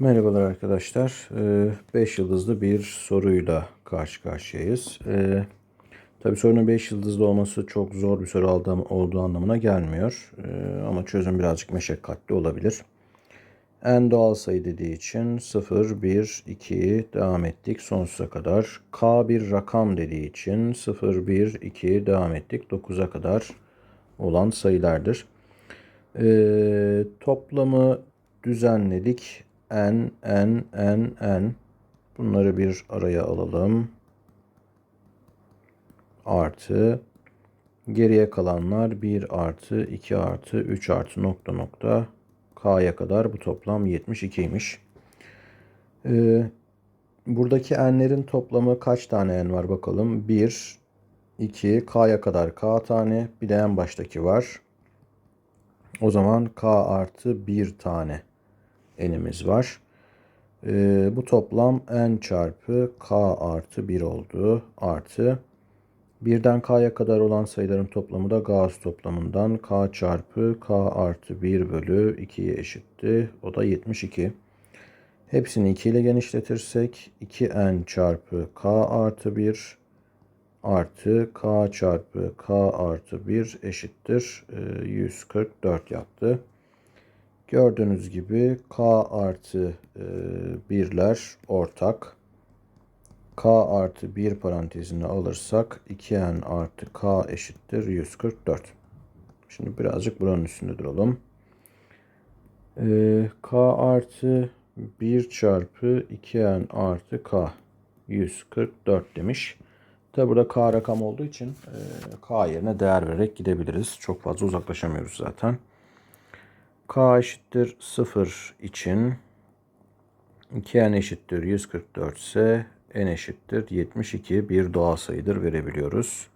Merhabalar arkadaşlar. 5 yıldızlı bir soruyla karşı karşıyayız. Ee, Tabi sorunun 5 yıldızlı olması çok zor bir soru olduğu anlamına gelmiyor. Ee, Ama çözüm birazcık meşakkatli olabilir. En doğal sayı dediği için 0, 1, 2 devam ettik sonsuza kadar. K bir rakam dediği için 0, 1, 2 devam ettik 9'a kadar olan sayılardır. Ee, toplamı düzenledik. N, N, N, N. Bunları bir araya alalım. Artı. Geriye kalanlar 1 artı, 2 artı, 3 artı nokta nokta. K'ya kadar bu toplam 72'ymiş. Ee, buradaki n'lerin toplamı kaç tane n var bakalım. 1, 2, k'ya kadar k tane. Bir de en baştaki var. O zaman k artı 1 tane n'imiz var. Ee, bu toplam n çarpı k artı 1 oldu. Artı birden k'ya kadar olan sayıların toplamı da Gauss toplamından k çarpı k artı 1 bölü 2'ye eşitti. O da 72. Hepsini 2 ile genişletirsek 2n çarpı k artı 1 artı k çarpı k artı 1 eşittir e, 144 yaptı. Gördüğünüz gibi k artı e, birler ortak. k artı 1 parantezine alırsak 2n artı k eşittir 144. Şimdi birazcık buranın üstünde duralım. E, k artı 1 çarpı 2n artı k 144 demiş. Tabi burada k rakam olduğu için e, k yerine değer vererek gidebiliriz. Çok fazla uzaklaşamıyoruz zaten. K eşittir 0 için 2n eşittir 144 ise n eşittir 72 bir doğal sayıdır verebiliyoruz.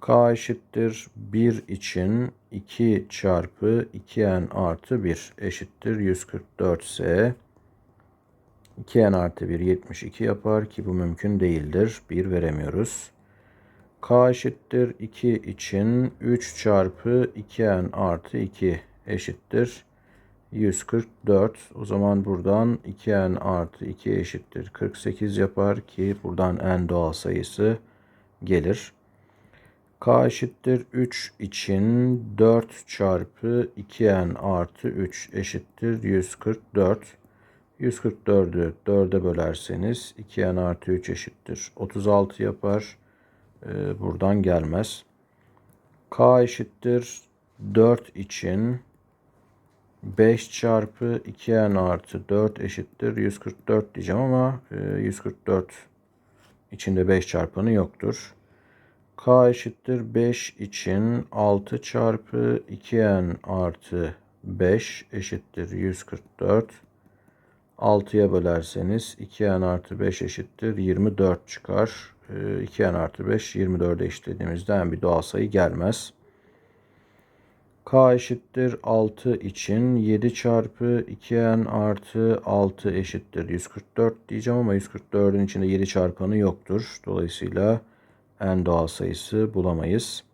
k eşittir 1 için 2 çarpı 2n artı 1 eşittir 144 ise 2n artı 1 72 yapar ki bu mümkün değildir. 1 veremiyoruz. k eşittir 2 için 3 çarpı 2n artı 2 eşittir 144. O zaman buradan 2n artı 2 eşittir 48 yapar ki buradan n doğal sayısı gelir. k eşittir 3 için 4 çarpı 2n artı 3 eşittir 144. 144'ü 4'e bölerseniz 2n artı 3 eşittir. 36 yapar. Ee, buradan gelmez. K eşittir 4 için 5 çarpı 2n artı 4 eşittir 144 diyeceğim ama 144 içinde 5 çarpanı yoktur. K eşittir 5 için 6 çarpı 2n artı 5 eşittir 144. 6'ya bölerseniz 2n artı 5 eşittir 24 çıkar. 2n artı 5 24'e eşitlediğimizde en bir doğal sayı gelmez. K eşittir 6 için 7 çarpı 2n artı 6 eşittir 144 diyeceğim ama 144'ün içinde 7 çarpanı yoktur. Dolayısıyla en doğal sayısı bulamayız.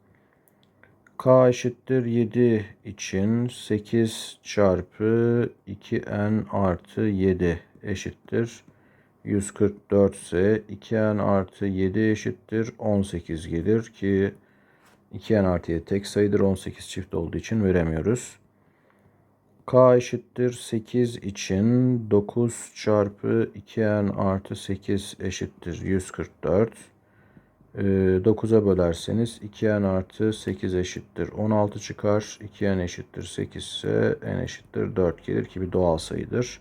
K eşittir 7 için 8 çarpı 2n artı 7 eşittir. 144 ise 2n artı 7 eşittir 18 gelir ki 2n artı 7 tek sayıdır 18 çift olduğu için veremiyoruz. K eşittir 8 için 9 çarpı 2n artı 8 eşittir 144. 9'a bölerseniz 2n artı 8 eşittir 16 çıkar. 2n eşittir 8 ise n eşittir 4 gelir ki bir doğal sayıdır.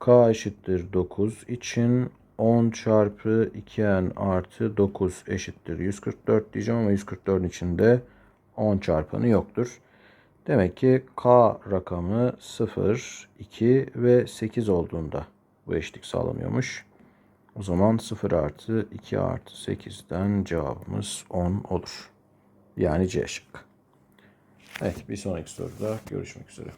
k eşittir 9 için 10 çarpı 2n artı 9 eşittir 144 diyeceğim ama 144'ün içinde 10 çarpanı yoktur. Demek ki k rakamı 0, 2 ve 8 olduğunda bu eşitlik sağlanıyormuş. O zaman 0 artı 2 artı 8'den cevabımız 10 olur. Yani C şıkkı. Evet bir sonraki soruda görüşmek üzere.